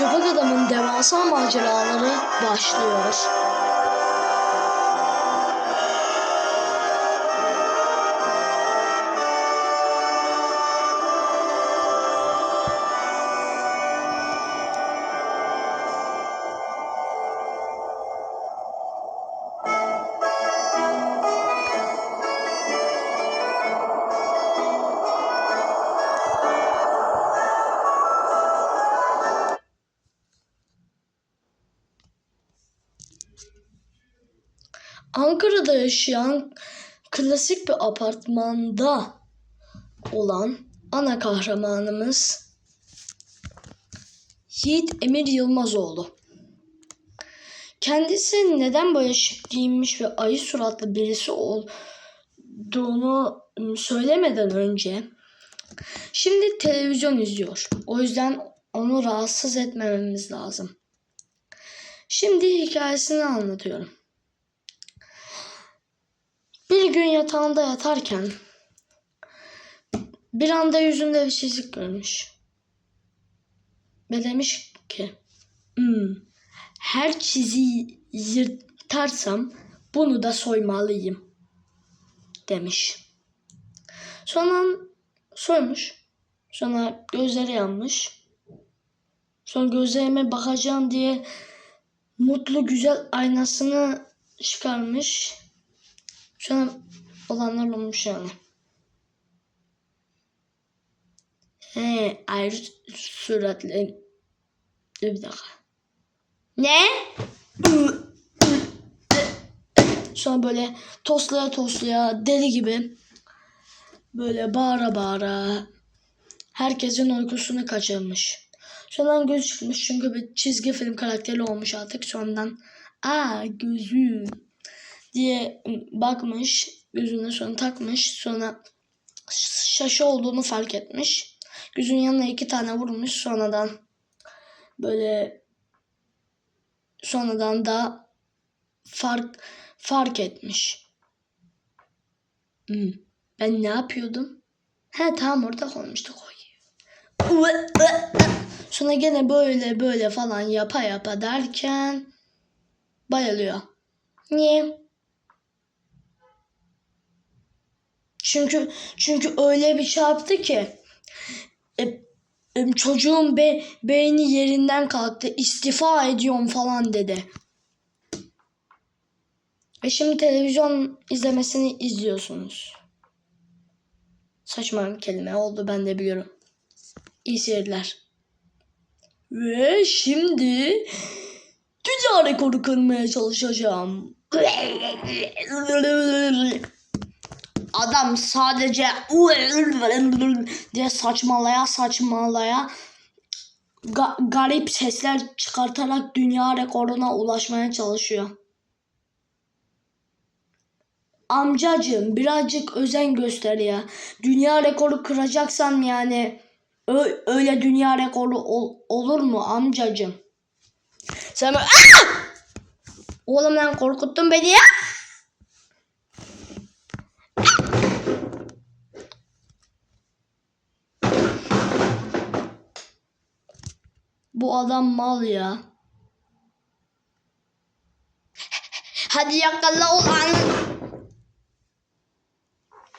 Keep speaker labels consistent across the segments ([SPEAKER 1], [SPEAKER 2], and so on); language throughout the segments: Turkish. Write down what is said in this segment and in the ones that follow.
[SPEAKER 1] köpek adamın devasa maceraları başlıyor. Ankara'da yaşayan klasik bir apartmanda olan ana kahramanımız Yiğit Emir Yılmazoğlu. Kendisi neden böyle şık giyinmiş ve ayı suratlı birisi olduğunu söylemeden önce şimdi televizyon izliyor. O yüzden onu rahatsız etmememiz lazım. Şimdi hikayesini anlatıyorum. Gün yatağında yatarken bir anda yüzünde bir çizik görmüş. Ve demiş ki "Hmm, her çiziyi yırtarsam bunu da soymalıyım demiş. Sonra soymuş. Sonra gözleri yanmış. Sonra gözlerime bakacağım diye mutlu güzel aynasını çıkarmış. Şu an olanlar olmuş yani. He, ayrı suratlı. Dur bir dakika. Ne? Sonra böyle toslaya toslaya deli gibi böyle bağıra bağıra herkesin uykusunu kaçırmış. Sonradan gözü çıkmış çünkü bir çizgi film karakteri olmuş artık. Sonradan aa gözüm diye bakmış. Gözüne sonra takmış. Sonra şaşı olduğunu fark etmiş. Gözün yanına iki tane vurmuş. Sonradan böyle sonradan da fark fark etmiş. Hmm, Ben ne yapıyordum? He tamam orada konmuştuk o. Sonra gene böyle böyle falan yapa yapa derken bayılıyor. Niye? Çünkü çünkü öyle bir çarptı ki e, e, çocuğun be, beyni yerinden kalktı. istifa ediyorum falan dedi. Ve şimdi televizyon izlemesini izliyorsunuz. Saçma bir kelime oldu ben de biliyorum. İyi seyirler. Ve şimdi dünya rekoru kırmaya çalışacağım. Adam sadece diye saçmalaya saçmalaya ga- garip sesler çıkartarak dünya rekoruna ulaşmaya çalışıyor. Amcacığım birazcık özen göster ya. Dünya rekoru kıracaksan yani öyle dünya rekoru ol- olur mu amcacığım? Sen! Oğlum lan korkuttun beni ya. Bu adam mal ya. Hadi yakala ulan.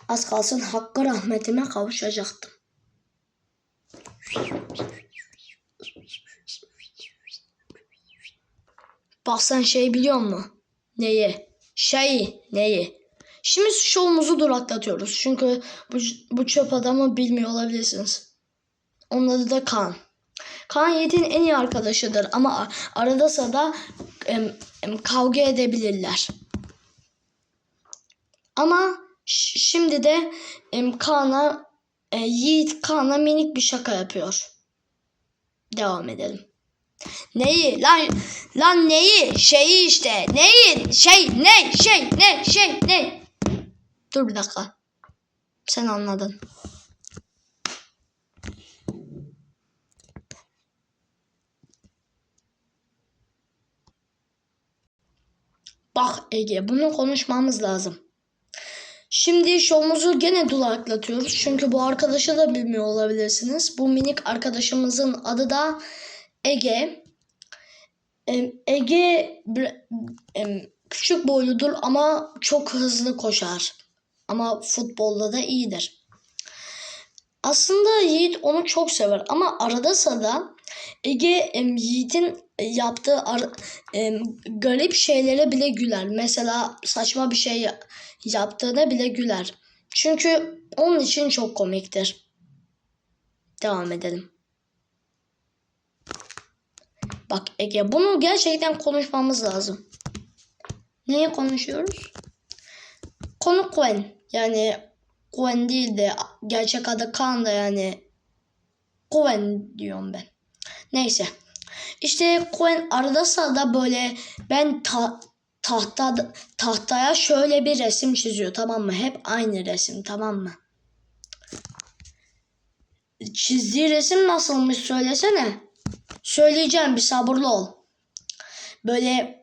[SPEAKER 1] Az kalsın hakkı rahmetine kavuşacaktım. Bak sen şey biliyor musun? Neyi? Şeyi. Neyi? Şimdi şovumuzu duraklatıyoruz. Çünkü bu, bu çöp adamı bilmiyor olabilirsiniz. Onun adı da Kaan. Kaan Yiğit'in en iyi arkadaşıdır ama arada sırada em, em, kavga edebilirler. Ama şimdi de em, Kaan'a e, Yiğit Kaan'a minik bir şaka yapıyor. Devam edelim. Neyi? Lan lan neyi? Şeyi işte. Neyi? Şey ne? Şey ne? Şey ne? Dur bir dakika. Sen anladın. Bak Ege bunu konuşmamız lazım. Şimdi şovumuzu gene duraklatıyoruz. Çünkü bu arkadaşı da bilmiyor olabilirsiniz. Bu minik arkadaşımızın adı da Ege Ege küçük boyludur ama çok hızlı koşar. Ama futbolda da iyidir. Aslında Yiğit onu çok sever ama arada sırada Ege Yiğit'in yaptığı ar- em, garip şeylere bile güler. Mesela saçma bir şey ya- yaptığına bile güler. Çünkü onun için çok komiktir. Devam edelim. Bak Ege bunu gerçekten konuşmamız lazım. Neyi konuşuyoruz? Konu Gwen. Yani Gwen değil de gerçek adı Kaan da yani Gwen diyorum ben. Neyse. İşte Gwen arada sırada böyle ben ta, tahta tahtaya şöyle bir resim çiziyor tamam mı? Hep aynı resim tamam mı? Çizdiği resim nasılmış söylesene. Söyleyeceğim bir sabırlı ol. Böyle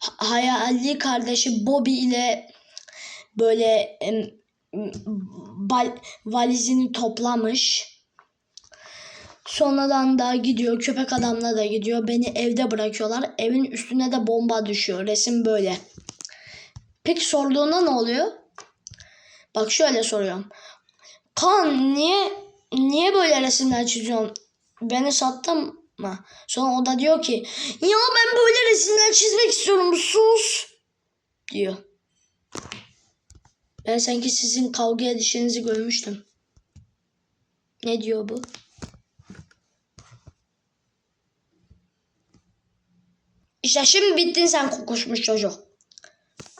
[SPEAKER 1] ha- hayali kardeşi Bobby ile böyle em, bal- valizini toplamış. Sonradan da gidiyor köpek adamla da gidiyor. Beni evde bırakıyorlar. Evin üstüne de bomba düşüyor. Resim böyle. Peki sorduğunda ne oluyor? Bak şöyle soruyorum. Kan niye niye böyle resimler çiziyorsun? Beni sattın mı? Sonra o da diyor ki ya ben böyle resimler çizmek istiyorum sus diyor. Ben sanki sizin kavga edişinizi görmüştüm. Ne diyor bu? İşte şimdi bittin sen kokuşmuş çocuk.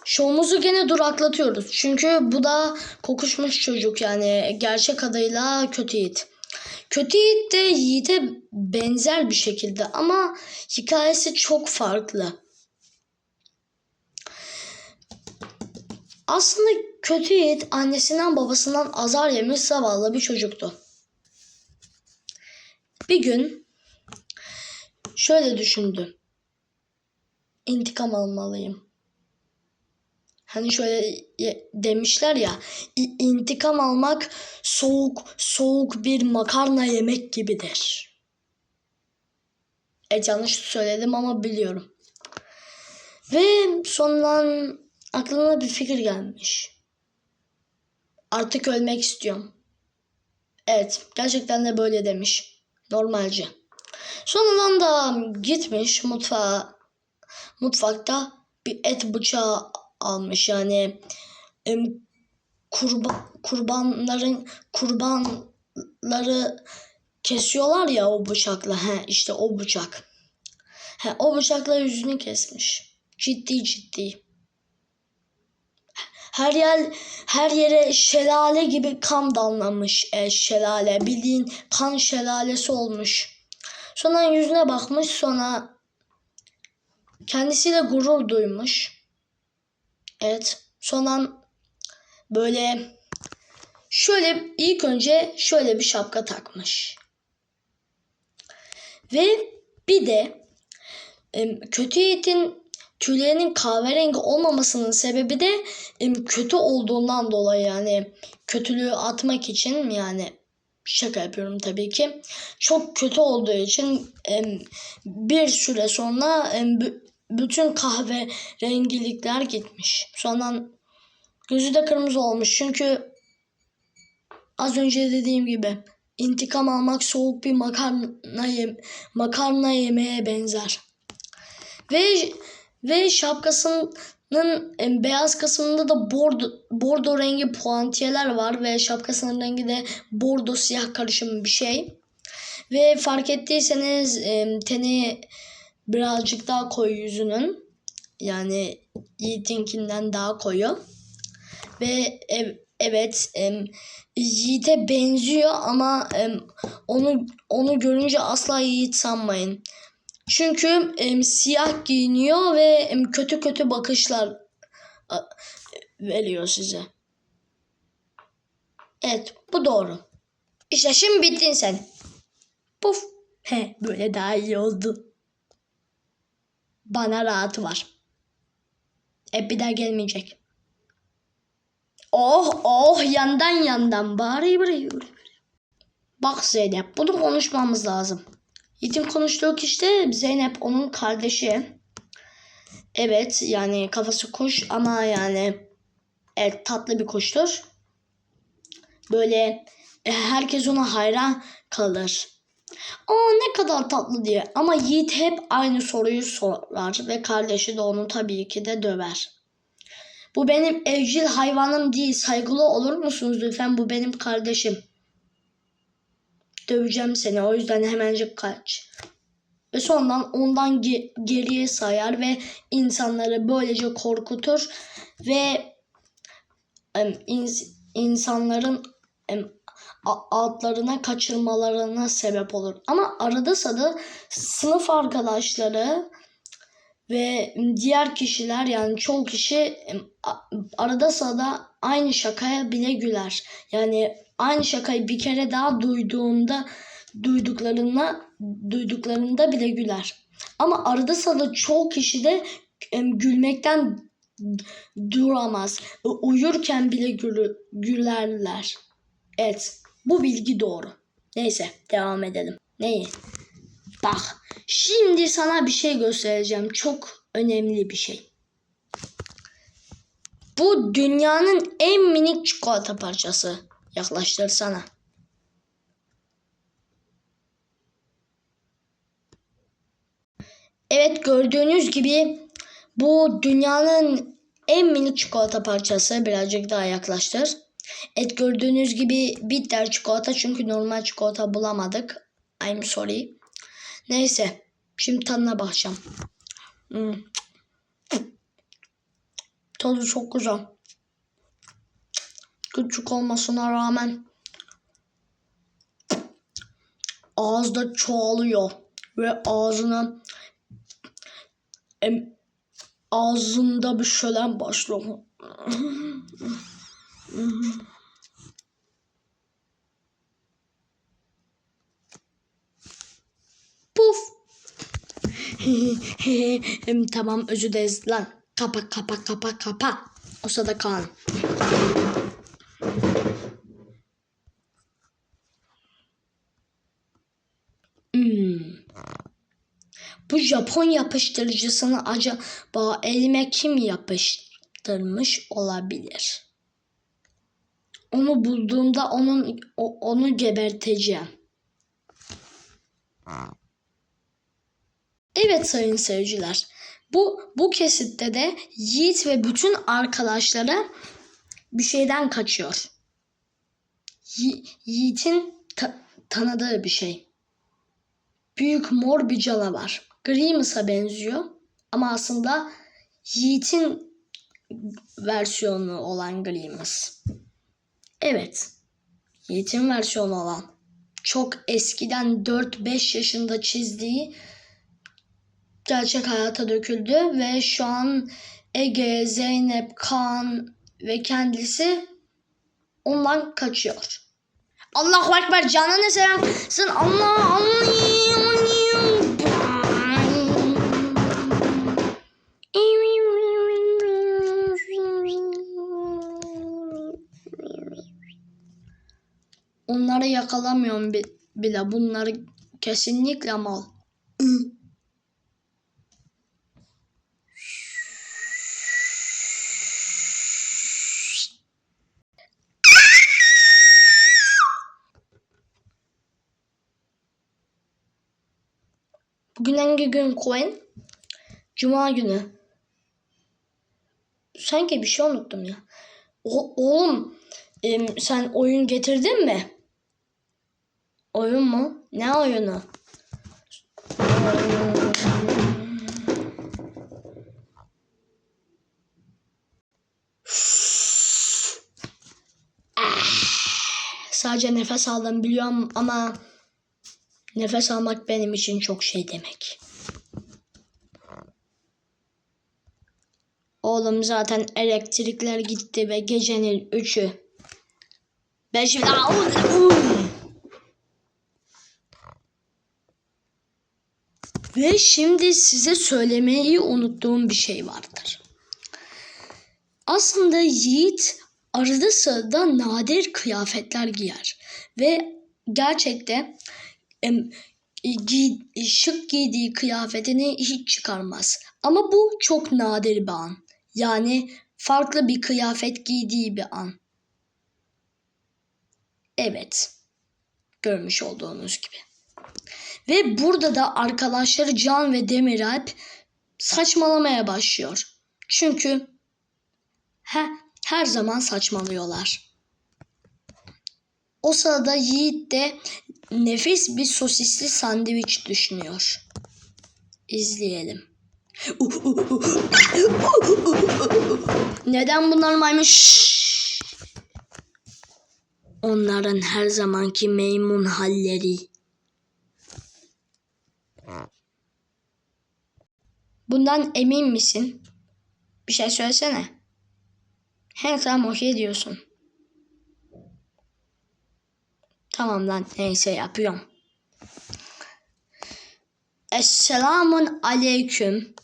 [SPEAKER 1] Şovumuzu gene duraklatıyoruz. Çünkü bu da kokuşmuş çocuk yani gerçek adıyla kötü Yiğit. Kötü Yiğit de Yiğit'e benzer bir şekilde ama hikayesi çok farklı. Aslında kötü Yiğit annesinden babasından azar yemiş zavallı bir çocuktu. Bir gün şöyle düşündü. İntikam almalıyım. Hani şöyle demişler ya "İ- intikam almak soğuk soğuk bir makarna yemek gibidir. E yanlış söyledim ama biliyorum. Ve sonradan aklına bir fikir gelmiş. Artık ölmek istiyorum. Evet gerçekten de böyle demiş. Normalce. Sonradan da gitmiş mutfağa. Mutfakta bir et bıçağı almış. Yani em, kurba, kurbanların kurbanları kesiyorlar ya o bıçakla. He işte o bıçak. He o bıçakla yüzünü kesmiş. Ciddi ciddi. Her yer her yere şelale gibi kan damlamış e, şelale. Bildiğin kan şelalesi olmuş. Sonra yüzüne bakmış sonra kendisiyle gurur duymuş Evet. Sonra böyle şöyle ilk önce şöyle bir şapka takmış. Ve bir de kötü yiğitin tüylerinin kahverengi olmamasının sebebi de kötü olduğundan dolayı yani kötülüğü atmak için yani şaka yapıyorum tabii ki. Çok kötü olduğu için bir süre sonra bütün kahve rengilikler gitmiş. Sonra gözü de kırmızı olmuş. Çünkü az önce dediğim gibi intikam almak soğuk bir makarna, yem- makarna yemeye benzer. Ve ve şapkasının beyaz kısmında da bordo, bordo rengi puantiyeler var ve şapkasının rengi de bordo siyah karışımı bir şey. Ve fark ettiyseniz teni birazcık daha koyu yüzünün. Yani Yiğit'inkinden daha koyu. Ve ev, evet em, Yiğit'e benziyor ama em, onu onu görünce asla Yiğit sanmayın. Çünkü em, siyah giyiniyor ve em, kötü kötü bakışlar a, veriyor size. Evet bu doğru. İşte şimdi bittin sen. Puf. He böyle daha iyi oldu. Bana rahat var. Hep bir daha gelmeyecek. Oh oh yandan yandan bari bari. Bak Zeynep bunu konuşmamız lazım. Yiğit'in konuştuğu kişi de Zeynep onun kardeşi. Evet yani kafası kuş ama yani evet tatlı bir kuştur. Böyle e, herkes ona hayran kalır. Aa ne kadar tatlı diye. Ama Yiğit hep aynı soruyu sorar ve kardeşi de onu tabii ki de döver. Bu benim evcil hayvanım değil. Saygılı olur musunuz lütfen? Bu benim kardeşim. Döveceğim seni. O yüzden hemencik kaç. Ve sonradan ondan ge- geriye sayar ve insanları böylece korkutur ve em, ins- insanların em, altlarına kaçırmalarına sebep olur. Ama arada sırada sınıf arkadaşları ve diğer kişiler yani çoğu kişi arada sırada aynı şakaya bile güler. Yani aynı şakayı bir kere daha duyduğunda duyduklarında duyduklarında bile güler. Ama arada sırada çoğu kişi de gülmekten duramaz. Uyurken bile gülerler. Evet, bu bilgi doğru. Neyse, devam edelim. Neyi? Bak, şimdi sana bir şey göstereceğim. Çok önemli bir şey. Bu dünyanın en minik çikolata parçası. Yaklaştırsana. Evet gördüğünüz gibi bu dünyanın en minik çikolata parçası. Birazcık daha yaklaştır. Evet gördüğünüz gibi bitter çikolata çünkü normal çikolata bulamadık. I'm sorry. Neyse. Şimdi tadına bakacağım. Hmm. Tadı çok güzel. Küçük olmasına rağmen ağızda çoğalıyor ve ağzına em, ağzında bir şölen başlıyor. Puf. Tamam özür dileriz lan. Kapa kapa kapa kapa. O sırada Kaan. Hmm. Bu Japon yapıştırıcısını acaba elime kim yapıştırmış olabilir? Onu bulduğumda onun onu geberteceğim. Evet sayın seyirciler. Bu bu kesitte de Yiğit ve bütün arkadaşları bir şeyden kaçıyor. Yi- Yiğit'in ta- tanıdığı bir şey. Büyük mor bir canavar. Grimace'a benziyor ama aslında Yiğit'in versiyonu olan Grimace. Evet. Yiğit'in versiyonu olan çok eskiden 4-5 yaşında çizdiği gerçek hayata döküldü ve şu an Ege, Zeynep, Kaan ve kendisi ondan kaçıyor. Allahu Ekber canını seversin Allah Allah Onları yakalamıyorum bi- bile. Bunları kesinlikle mal. Bugün hangi gün Koen? Cuma günü. Sanki bir şey unuttum ya. O, oğlum em, sen oyun getirdin mi? Oyun mu? Ne oyunu? Sadece nefes aldım biliyorum ama nefes almak benim için çok şey demek. Oğlum zaten elektrikler gitti ve gecenin üçü. Ben şimdi... Ve şimdi size söylemeyi unuttuğum bir şey vardır. Aslında Yiğit arada sırada nadir kıyafetler giyer. Ve gerçekte em, giy- şık giydiği kıyafetini hiç çıkarmaz. Ama bu çok nadir bir an. Yani farklı bir kıyafet giydiği bir an. Evet. Görmüş olduğunuz gibi. Ve burada da arkadaşları Can ve Demiralp saçmalamaya başlıyor. Çünkü he, her zaman saçmalıyorlar. O sırada Yiğit de nefis bir sosisli sandviç düşünüyor. İzleyelim. Neden bunlar maymun? Onların her zamanki maymun halleri. Bundan emin misin? Bir şey söylesene. He tamam okey diyorsun. Tamam lan neyse yapıyorum. Esselamun aleyküm.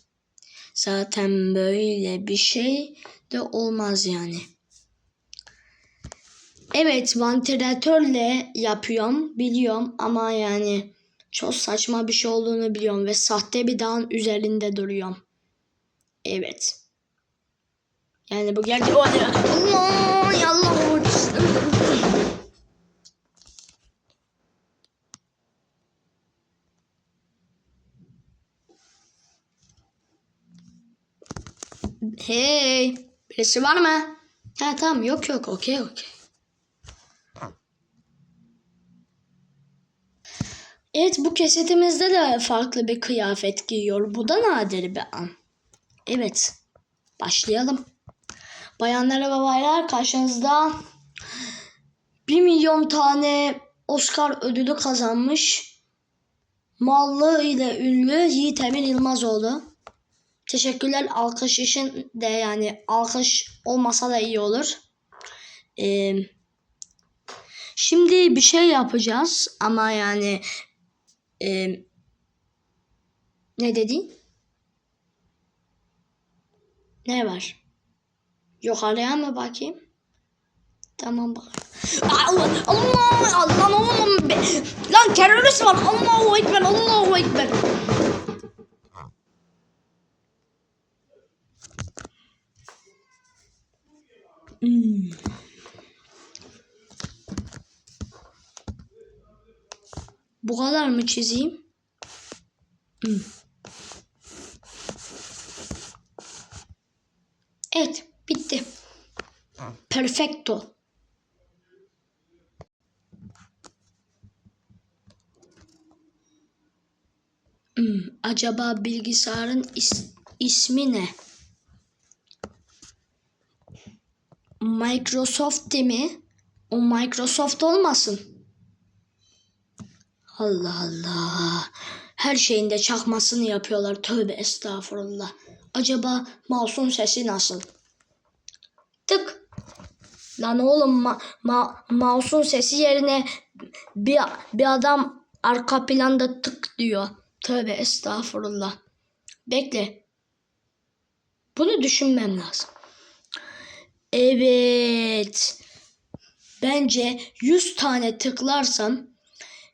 [SPEAKER 1] Zaten böyle bir şey de olmaz yani. Evet vantilatörle yapıyorum biliyorum ama yani çok saçma bir şey olduğunu biliyorum ve sahte bir dağın üzerinde duruyorum. Evet. Yani bu geldi. Allah Allah. Hey, birisi var mı? Ha tamam yok yok okey okey. Evet bu kesetimizde de farklı bir kıyafet giyiyor. Bu da nadir bir an. Evet. Başlayalım. Bayanlar ve baylar karşınızda 1 milyon tane Oscar ödülü kazanmış mallı ile ünlü Yiğit Emir Yılmazoğlu. Teşekkürler alkış için de yani alkış olmasa da iyi olur. Ee, şimdi bir şey yapacağız ama yani e, ne dedin? Ne var? Yukarıya mı bakayım? Tamam bak. Allah Allah Allah oğlum be. Lan terörist var. Allahu ekber. Allahu ekber. Hmm. Bu kadar mı çizeyim? Evet, bitti. Perfecto. Hmm, acaba bilgisayarın is- ismi ne? Microsoft değil mi? O Microsoft olmasın. Allah Allah. Her şeyinde çakmasını yapıyorlar. Tövbe estağfurullah. Acaba mouse'un sesi nasıl? Tık. Lan oğlum ma ma mouse'un sesi yerine bir, bir adam arka planda tık diyor. Tövbe estağfurullah. Bekle. Bunu düşünmem lazım. Evet. Bence 100 tane tıklarsam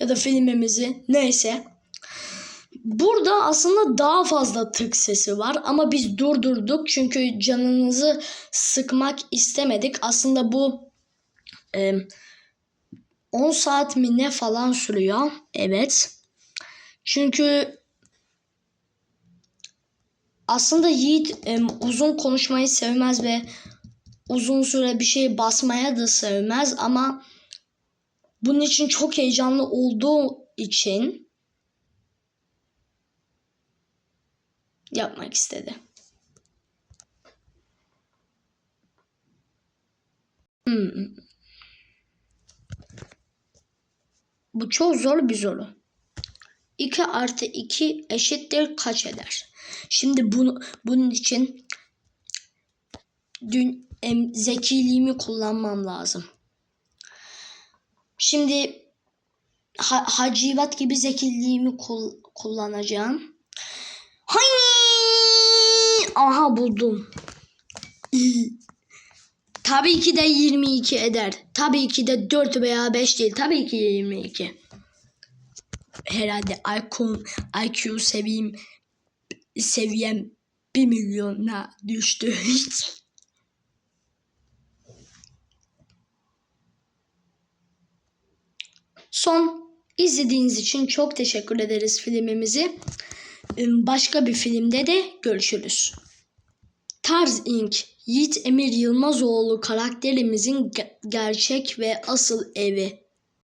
[SPEAKER 1] Ya da filmimizi neyse. Burada aslında daha fazla tık sesi var ama biz durdurduk çünkü canınızı sıkmak istemedik. Aslında bu e, 10 saat mi ne falan sürüyor. Evet. Çünkü aslında Yiğit e, uzun konuşmayı sevmez ve uzun süre bir şey basmaya da sevmez ama bunun için çok heyecanlı olduğu için yapmak istedi. Hmm. Bu çok zor bir soru. 2 artı 2 eşittir kaç eder? Şimdi bunu, bunun için dün em, zekiliğimi kullanmam lazım. Şimdi ha, hacivat gibi zekiliğimi kul- kullanacağım. Hay! Aha buldum. Tabii ki de 22 eder. Tabii ki de 4 veya 5 değil. Tabii ki de 22. Herhalde IQ, IQ seviyem, seviyem 1 milyona düştü. Son izlediğiniz için çok teşekkür ederiz filmimizi. Başka bir filmde de görüşürüz. Tarz Inc. Yiğit Emir Yılmazoğlu karakterimizin ge- gerçek ve asıl evi.